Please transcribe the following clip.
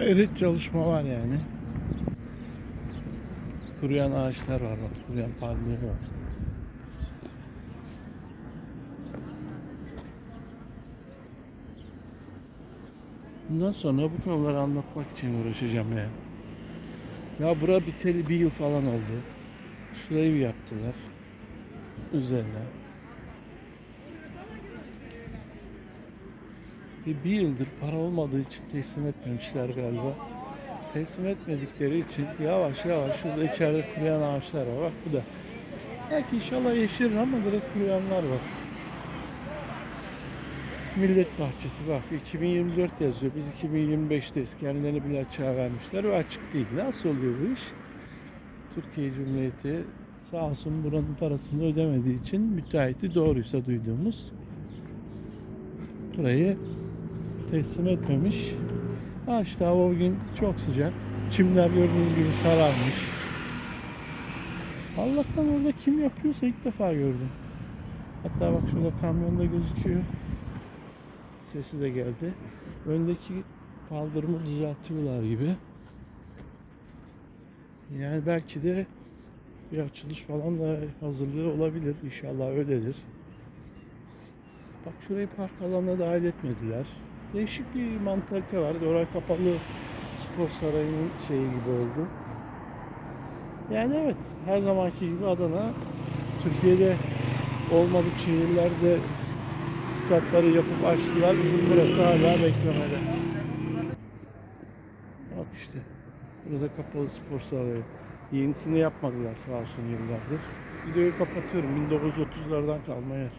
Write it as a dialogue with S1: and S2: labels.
S1: Gayret çalışma var yani. Kuruyan ağaçlar var bak. Kuruyan palmiye var. Bundan sonra bu konuları anlatmak için uğraşacağım ya. Ya bura biteli bir yıl falan oldu. Şurayı yaptılar. Üzerine. Bir, bir yıldır para olmadığı için teslim etmemişler galiba. Teslim etmedikleri için yavaş yavaş şurada içeride kuruyan ağaçlar var. Bak bu da. Belki inşallah yeşerir ama direkt kuruyanlar var. Millet Bahçesi bak 2024 yazıyor. Biz 2025'teyiz. Kendilerine bile açığa vermişler ve açık değil. Nasıl oluyor bu iş? Türkiye Cumhuriyeti sağ olsun buranın parasını ödemediği için müteahhiti doğruysa duyduğumuz burayı teslim etmemiş. Ha işte hava bugün çok sıcak. Çimler gördüğünüz gibi sararmış. Allah'tan orada kim yapıyorsa ilk defa gördüm. Hatta bak şurada kamyonda gözüküyor. Sesi de geldi. Öndeki kaldırımı düzeltiyorlar gibi. Yani belki de bir açılış falan da hazırlığı olabilir. İnşallah öyledir. Bak şurayı park alanına dahil etmediler. Değişik bir mantalite var. Orası kapalı spor sarayının şeyi gibi oldu. Yani evet her zamanki gibi Adana Türkiye'de olmadık şehirlerde statları yapıp açtılar. Bizim burası hala beklemede. Bak işte. Burada kapalı spor sarayı. Yenisini yapmadılar sağ olsun yıllardır. Videoyu kapatıyorum. 1930'lardan kalma yer.